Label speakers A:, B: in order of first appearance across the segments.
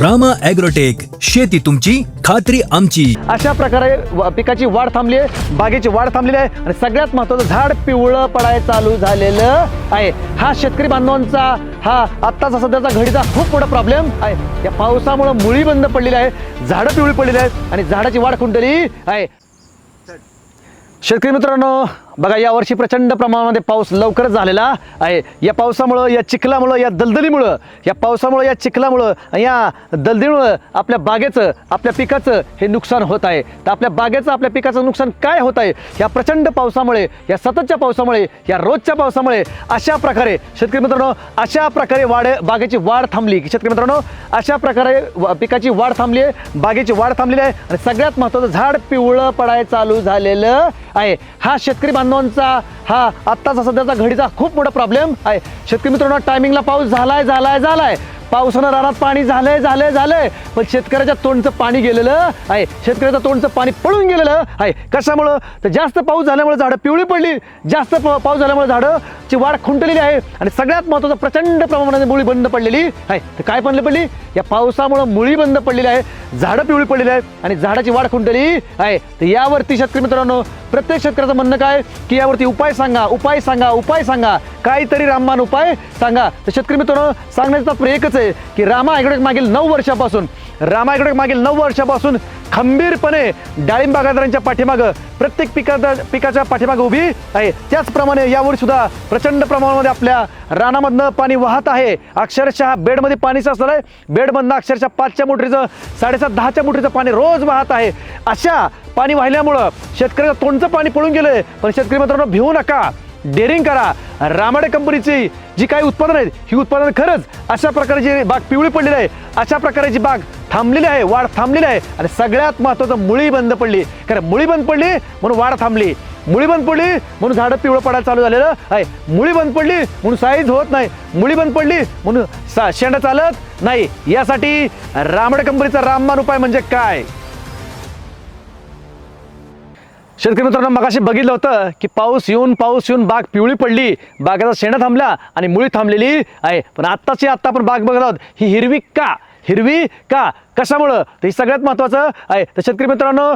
A: Rama agrotech शेती तुमची खात्री आमची.
B: अशा प्रकारे व- पिकाची वाढ थांबली आहे बागेची वाढ थांबलेली आहे आणि सगळ्यात महत्वाचं झाड पिवळं पडाय चालू झालेलं आहे. हा शेतकरी बांधवांचा हा आत्ताचा सध्याचा घडीचा खूप मोठा प्रॉब्लेम आहे. या पावसामुळे मुळी बंद पडलेली आहे झाडं पिवळी पडलेली आहेत आणि झाडाची वाढ खुंटली आहे. शेतकरी मित्रांनो बघा यावर्षी प्रचंड प्रमाणामध्ये पाऊस लवकरच झालेला आहे. या पावसामुळं या चिखलामुळं या दलदलीमुळं या पावसामुळं या चिखलामुळं या दलदलीमुळं आपल्या बागेचं आपल्या पिकाचं हे नुकसान होत आहे. तर आपल्या बागेचं आपल्या पिकाचं नुकसान काय होत आहे? या प्रचंड पावसामुळे या सततच्या पावसामुळे या रोजच्या पावसामुळे अशा प्रकारे शेतकरी मित्रांनो अशा प्रकारे वाढ बागेची वाढ थांबली. शेतकरी मित्रांनो अशा प्रकारे पिकाची वाढ थांबली आहे बागेची वाढ थांबलेली आहे आणि सगळ्यात महत्त्वाचं झाड पिवळं पडायला चालू झालेलं आहे. हा शेतकरी बांधवांचा हा आत्ताचा सध्याचा घडीचा खूप मोठा प्रॉब्लेम आहे. शेतकरी मित्रांनो टायमिंगला पाऊस झालाय झालाय झालाय. पावसानं रानात पाणी झालंय झालंय झालंय. पण शेतकऱ्याच्या तोंडचं पाणी गेलेलं आहे. शेतकऱ्याचं तोंडचं पाणी पळून गेलेलं आहे. कशामुळं? तर जास्त पाऊस झाल्यामुळे झाडं पिवळी पडली. जास्त पाऊस झाल्यामुळे ची वाढ खुंटलेली आहे आणि सगळ्यात महत्त्वाचं प्रचंड प्रमाणात मुळी बंद पडलेली आहे. तर काय बंद पडली? या पावसामुळं मुळी बंद पडलेली आहे झाडं पिवळी पडलेली आहेत आणि झाडाची वाढ खुंटली आहे. तर यावरती शेतकरी मित्रांनो प्रत्येक शेतकऱ्याचं म्हणणं काय? की यावरती उपाय सांगा उपाय सांगा उपाय सांगा. काहीतरी राममान उपाय सांगा. तर शेतकरी मित्रांनो सांगण्याचं तात्पर्य एकच आहे की रामा ॲग्रोटेक मागील नऊ वर्षापासून रामा मागील नऊ वर्षापासून खंबीरपणे डाळिंब बागायतदारांच्या पाठीमागं प्रत्येक पिकाचा पिकाच्या पाठीमागं उभी आहे. त्याचप्रमाणे यावर सुद्धा प्रचंड प्रमाणामध्ये आपल्या रानामधनं पाणी वाहत आहे. अक्षरशः बेडमध्ये पाणी साचलं आहे. बेडमधनं अक्षरशः पाचच्या मोटरीचं साडेसात दहाच्या मोटरीचं पाणी रोज वाहत आहे. अशा पाणी वाहिल्यामुळं शेतकऱ्याचं तोंडचं पाणी पळून गेलं पण शेतकरी मित्रांनो भिवू नका. डेअरिंग करा. रामाडे कंपनीची जी काही उत्पादन आहेत ही उत्पादन खरंच अशा प्रकारे जी बाग पिवळी पडलेली आहे अशा प्रकारे जी बाग थांबलेली आहे वाढ थांबलेली आहे. आणि सगळ्यात महत्त्वाचं मुळी बंद पडली. कारण मुळी बंद पडली म्हणून वाढ थांबली. मुळी बंद पडली म्हणून झाडं पिवळं पडायला चालू झालेलं. आहे मुळी बंद पडली म्हणून साईज होत नाही. मुळी बंद पडली म्हणून सा शेंड चालत नाही. यासाठी रामड कंपनीचा राममान उपाय म्हणजे काय? शेतकरी मित्रांनो मगाशी बघितलं होतं की पाऊस येऊन पाऊस येऊन बाग पिवळी पडली. बागेचा शेणा थांबला आणि मुळी थांबलेली आहे. पण आत्ताची आत्ता आपण बाग बघत आहोत ही हिरवी का? हिरवी का? कशामुळं? तर सगळ्यात महत्त्वाचं आहे. तर शेतकरी मित्रांनो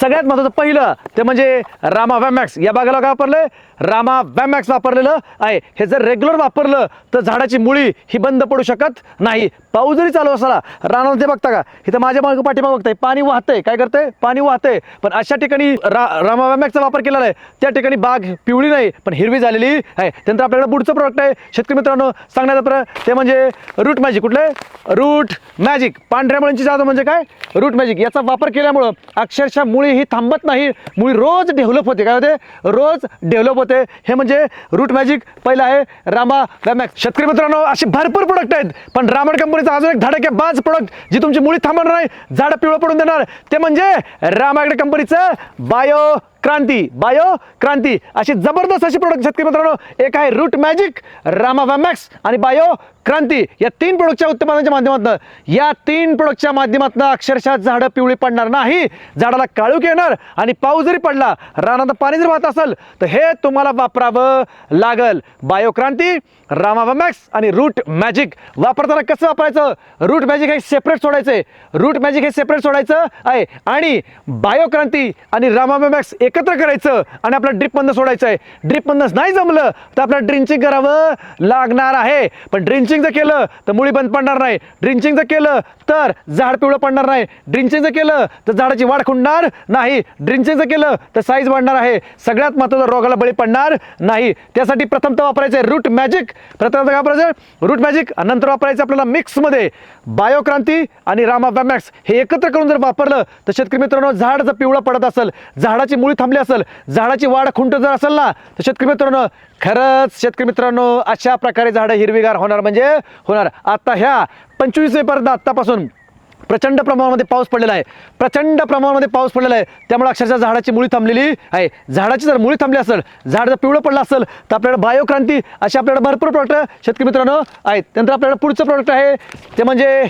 B: सगळ्यात महत्त्वाचं पहिलं ते म्हणजे रामा वॅमॅक्स या बागेला काय वापरलंय? रामा वॅमॅक्स वापरलेलं आहे. हे जर रेग्युलर वापरलं तर झाडाची मुळी ही बंद पडू शकत नाही. पाऊस जरी चालू असला रानात ते बघता का? इथं माझ्या मागं पाठीमा बघताय पाणी वाहतंय. काय करतंय? पाणी वाहतंय. पण अशा ठिकाणी रा रामा वॅमॅक्सचा वापर केलेला आहे. त्या ठिकाणी बाग पिवळी नाही पण हिरवी झालेली आहे. त्यानंतर आपल्याकडे पुढचं प्रोडक्ट आहे. शेतकरी मित्रांनो सांगण्याचा प्र ते म्हणजे रूट मॅजिक कुठले रूट मॅजिक पांढऱ्या मुळींची जादू म्हणजे काय? रूट मॅजिक याचा वापर केल्यामुळं अक्षरशः मुळी ही थांबत नाही. मुळी रोज डेव्हलप होते. काय होते? रोज डेव्हलप होते. हे म्हणजे रूट मॅजिक पहिलं आहे. रामा रॅमॅक्स शेतकरी मित्रांनो अशी भरपूर प्रोडक्ट आहेत. पण रामण कंपनीचा अजून एक धडके बाज प्रोडक्ट जी तुमची मुळी थांबणार नाही. झाडं पिवळं पडून देणार. ते म्हणजे रामागडे कंपनीचं बायो क्रांती बायो क्रांती अशी जबरदस्त अशी प्रोडक्ट शेतकरी मित्रांनो. एक आहे रूट मॅजिक रामा वॅमॅक्स आणि बायो क्रांती या तीन प्रोडक्टच्या उत्पादनाच्या माध्यमातून. या तीन प्रोडक्टच्या माध्यमातून अक्षरशः झाडं पिवळी पडणार नाही. झाडाला काळूक येणार आणि पाऊस जरी पडला रानात पाणी जर वाहत असेल तर हे तुम्हाला वापरावं लागल. बायोक्रांती क्रांती आणि रूट मॅजिक. वापरताना कसं वापरायचं? रूट मॅजिक हे सेपरेट सोडायचं. आहे रूट मॅजिक हे सेपरेट सोडायचं आहे. आणि बायोक्रांती आणि रामा एकत्र करायचं आणि आपल्या ड्रिपमधनं सोडायचं आहे. ड्रिपमधनंच नाही जमलं तर आपल्याला ड्रिंचिंग करावं लागणार आहे. पण ड्रिंचिंग जर केलं तर मुळी बंद पडणार नाही. ड्रिंचिंग जर केलं तर झाड पिवळं पडणार नाही. ड्रिंचिंग जर केलं तर झाडाची वाढ खुंडणार नाही. ड्रिंचिंग जर केलं तर साईज वाढणार आहे. सगळ्यात महत्त्वाचं रोगाला बळी पडणार नाही. त्यासाठी प्रथमतः वापरायचं आहे रूट मॅजिक प्रथम काय वापरायचं रूट मॅजिक आणि नंतर वापरायचं आपल्याला मिक्समध्ये बायोक्रांती आणि रामा बॅमॅक्स हे एकत्र करून जर वापरलं तर शेतकरी मित्रांनो झाड जर पिवळं पडत असेल झाडाची मुळी थांबली असेल झाडाची वाढ खुंट जर असेल ना तर शेतकरी मित्रांनो खरंच शेतकरी मित्रांनो अशा प्रकारे झाडं हिरवीगार होणार म्हणजे होणार. आता ह्या पंचवीसपर्यंत आत्तापासून प्रचंड प्रमाणामध्ये पाऊस पडलेला आहे. प्रचंड प्रमाणामध्ये पाऊस पडलेला आहे. त्यामुळे अक्षरशः झाडाची मुळी थांबलेली आहे. झाडाची जर मुळी थांबली असेल झाड जर पिवळं पडलं असेल तर आपल्याला बायोक्रांती असे आपल्याला भरपूर प्रोडक्ट शेतकरी मित्रांनो आहेत. त्यानंतर आपल्याला पुढचं प्रोडक्ट आहे. ते म्हणजे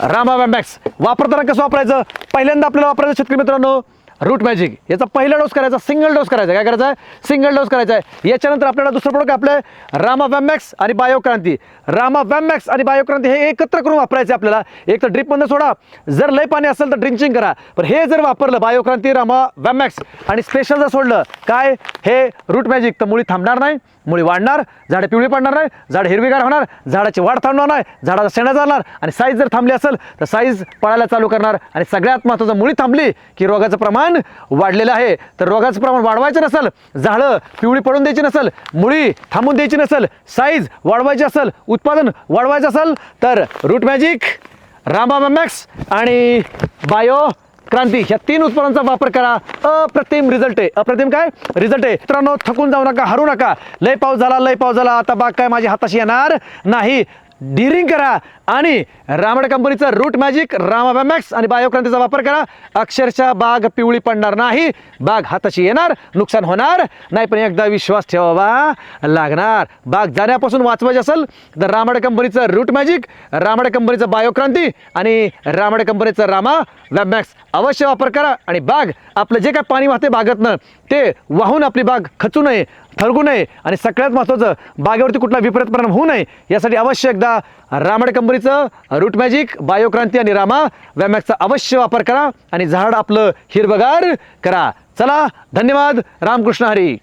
B: रामा वॅमॅक्स वापरताना कसं वापरायचं? पहिल्यांदा आपल्याला वापरायचं शेतकरी मित्रांनो रूट मॅजिक. याचा पहिला डोस करायचा सिंगल डोस करायचा. काय करायचा? आहे सिंगल डोस करायचा. आहे याच्यानंतर आपल्याला दुसरं प्रोडक्ट आपलं रामा वॅमॅक्स आणि बायोक्रांती रामा वॅमॅक्स आणि बायोक्रांती हे एकत्र करून वापरायचे आपल्याला. एक तर ड्रिपमधनं सोडा. जर लय पाणी असेल तर ड्रिंचिंग करा. पण हे जर वापरलं बायोक्रांती रामा वॅमॅक्स आणि स्पेशल जर सोडलं काय? हे रूट मॅजिक. तर मुळी थांबणार नाही मुळी वाढणार झाडं पिवळी पडणार नाही झाड हिरवीगार होणार झाडाची वाढ थांबणार नाही झाडाचा शेणा जाणार. आणि साईज जर थांबली असेल तर साईज पळायला चालू करणार. आणि सगळ्यात महत्त्वाचं मुळी थांबली की रोगाचं प्रमाण वाढलेलं आहे. तर रोगाचं प्रमाण वाढवायचं नसेल झाडं पिवळी पडून द्यायची नसेल मुळी थांबून द्यायची नसेल साईज वाढवायची असेल उत्पादन वाढवायचं असेल तर रूट मॅजिक रामबाबा मॅक्स आणि बायो क्रांती ह्या तीन उत्पादनांचा वापर करा. अप्रतिम रिझल्ट आहे. अप्रतिम काय? रिझल्ट आहे. मित्रांनो थकून जाऊ नका हरू नका. लय पाऊस झाला लय पाऊस झाला. आता बाग काय माझ्या हाताशी येणार नाही. डिरिंग करा. आणि रामड कंपनीचं रूट मॅजिक रामा मॅक्स आणि बायोक्रांतीचा वापर करा. अक्षरशः बाग पिवळी पडणार नाही. बाग हाताशी येणार नुकसान होणार. नाही पण एकदा विश्वास ठेवावा लागणार. बाग जाण्यापासून वाचवायची असेल तर रामड कंपनीचं रूट मॅजिक रामड कंपनीचं बायोक्रांती आणि रामड कंपनीचं रामा वॅबमॅक्स अवश्य वापर करा. आणि बाग आपलं जे काय पाणी वाहते बागतनं ते वाहून आपली बाग खचू नये ठरकू नये. आणि सगळ्यात महत्त्वाचं बागेवरती कुठला विपरीत परिणाम होऊ नये यासाठी अवश्य एकदा रामड कंपनीचं रूट मॅजिक बायोक्रांती आणि रामा. वॅमॅक्सचा अवश्य वापर करा आणि झाड आपलं हिरवगार करा. चला धन्यवाद. रामकृष्ण हरी.